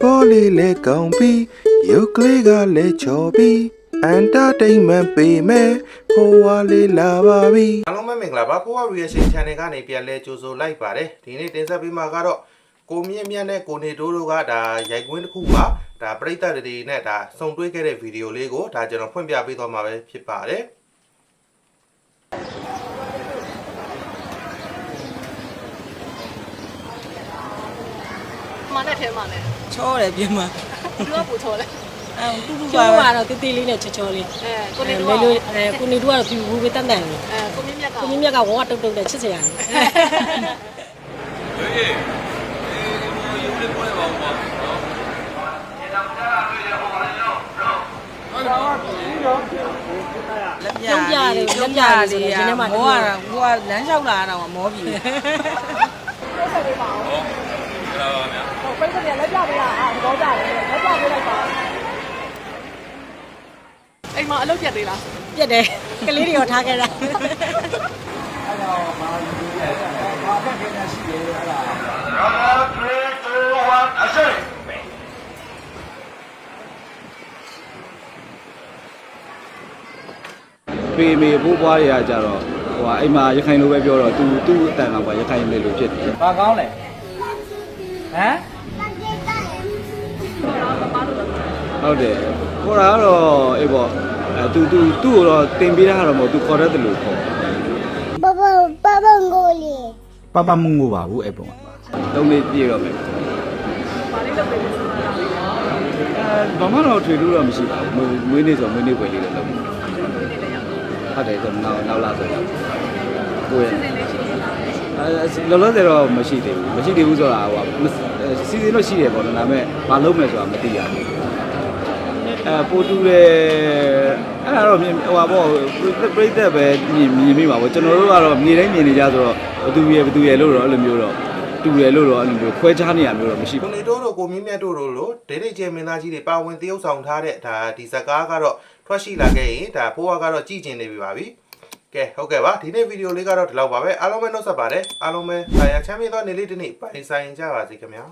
ပေါ်လေးလဲကောင်းပြီးရုပ်ကလေးကလည်းချော်ပြီးအန်တာတိန်မန်ပေးမယ်ဖိုးဝါလေးလာပါပြီအားလုံးပဲမင်္ဂလာပါဖိုးဝါ reaction channel ကနေပြန်လဲကြိုဆိုလိုက်ပါတယ်ဒီနေ့တင်ဆက်ပေးမှာကတော့ကိုမြင့်မြတ်နဲ့ကိုနေတိုးတို့ကဒါရိုက်ကွင်းတစ်ခုပါဒါပရိသတ်တွေနဲ့ဒါစုံတွဲခဲ့တဲ့ဗီဒီယိုလေးကိုဒါကျွန်တော်ဖွင့်ပြပေးသွားမှာပဲဖြစ်ပါတယ် မနဲ့ထဲမှာလဲချောတယ်ပြင်မှာသူကပူချော်လဲအဲတူတူကျောပါင်းပဲကတော့တေးသေးလေးနဲ့ချောချောလေးအဲကိုနေအဲတို့လေကလိုအဲကိုနေတို့ကတော့ဖြူဘူးပဲတန်တန်လေးအဲကိုမြင့်မြတ်ကကိုမြင့်မြတ်ကဝဝတုတ်တုတ်နဲ့ချစ်စရာလေးလက်ပြကျောင်းပြတယ်လက်ပြတယ်ဆိုတော့ဒီနေ့မှမောရတာဟိုကလမ်းလျှောက်လာတာကမောပြီ ဆက်ပေးပါအောင်ဟုတ်ကဲ့ ပါဗျာဟိုပိတ်ကနေလက်ပြပေးတာအာသဘောကျတယ်လက်ပြပေးလိုက်ပါအိမ်မှာအလုပ်ပြတ်သေးလားပြက်တယ်ကလေးတွေရောထားခဲ့တာပေမေဘိုးဘွားတွေကကြတော့ဟိုဟာအိမ်မှာရခိုင်လိုပဲပြောတော့သူသူ့အတန်တော့ကရခိုင်လိုလိုဖြစ်တယ်ဘာကောင်းလဲဟမ် ဟုတ်တယ်ခေါ်တာကတော့အေးပေါ့အဲသူသူသူ့ကိုတော့တင်ပေးတာကတော့မဟုတ်သူခေါ်တတ်တယ်လို့ခေါ်ပပပပငိုလေပပမငိုပါဘူးအဲ့ပုံကသုံးလေးပြည့်တော့မယ်ဘာမှတော့ထွေလို့တော့မရှိပါဘူးမွေးနေ့ဆိုမွေးနေ့ပွဲလေးလည်းလုပ်မယ်ဟုတ်တယ်ကျွန်တော်နောက်လာဆိုတော့ကိုယ်လောလောဆယ်တော့မရှိသေးဘူးမရှိသေးဘူးဆိုတာဟိုကစီစဉ်လို့ရှိတယ်ပေါ့နော်ဒါပေမဲ့မလုပ်မယ်ဆိုတာမသိရဘူး အဲပိုတူတယ်အဲ့ဒါတော့မြင်ဟိုပါပေါ့ပြိသက်ပဲမြင်မြင်မိပါပေါ့ကျွန်တော်တို့ကတော့မြေတိုင်းမြင်နေကြဆိုတော့ဘသူရယ်ဘသူရယ်လို့တော့အဲ့လိုမျိုးတော့တူရယ်လို့တော့အဲ့လိုမျိုးခွဲခြားနေရမျိုးတော့မရှိပါကိုဘူးနေတိုးတို့ကိုမြင့်မြတ်တို့တို့လိုဒိတ်ဒိတ်ကျဲမင်းသားကြီးတွေပါဝင်တရုပ်ဆောင်ထားတဲ့ဒါဒီဇကားကတော့ထွက်ရှိလာခဲ့ရင်ဒါဖိုးဝါကတော့ကြည်ကျင်နေပြီပါပြီကဲဟုတ်ကဲ့ပါဒီနေ့ဗီဒီယိုလေးကတော့ဒီလောက်ပါပဲအားလုံးပဲနှုတ်ဆက်ပါတယ်အားလုံးပဲဆရာချမ်းမြေသောနေ့လေးတစ်နေ့ပိုင်ဆိုင်ကြပါစေခင်ဗျာ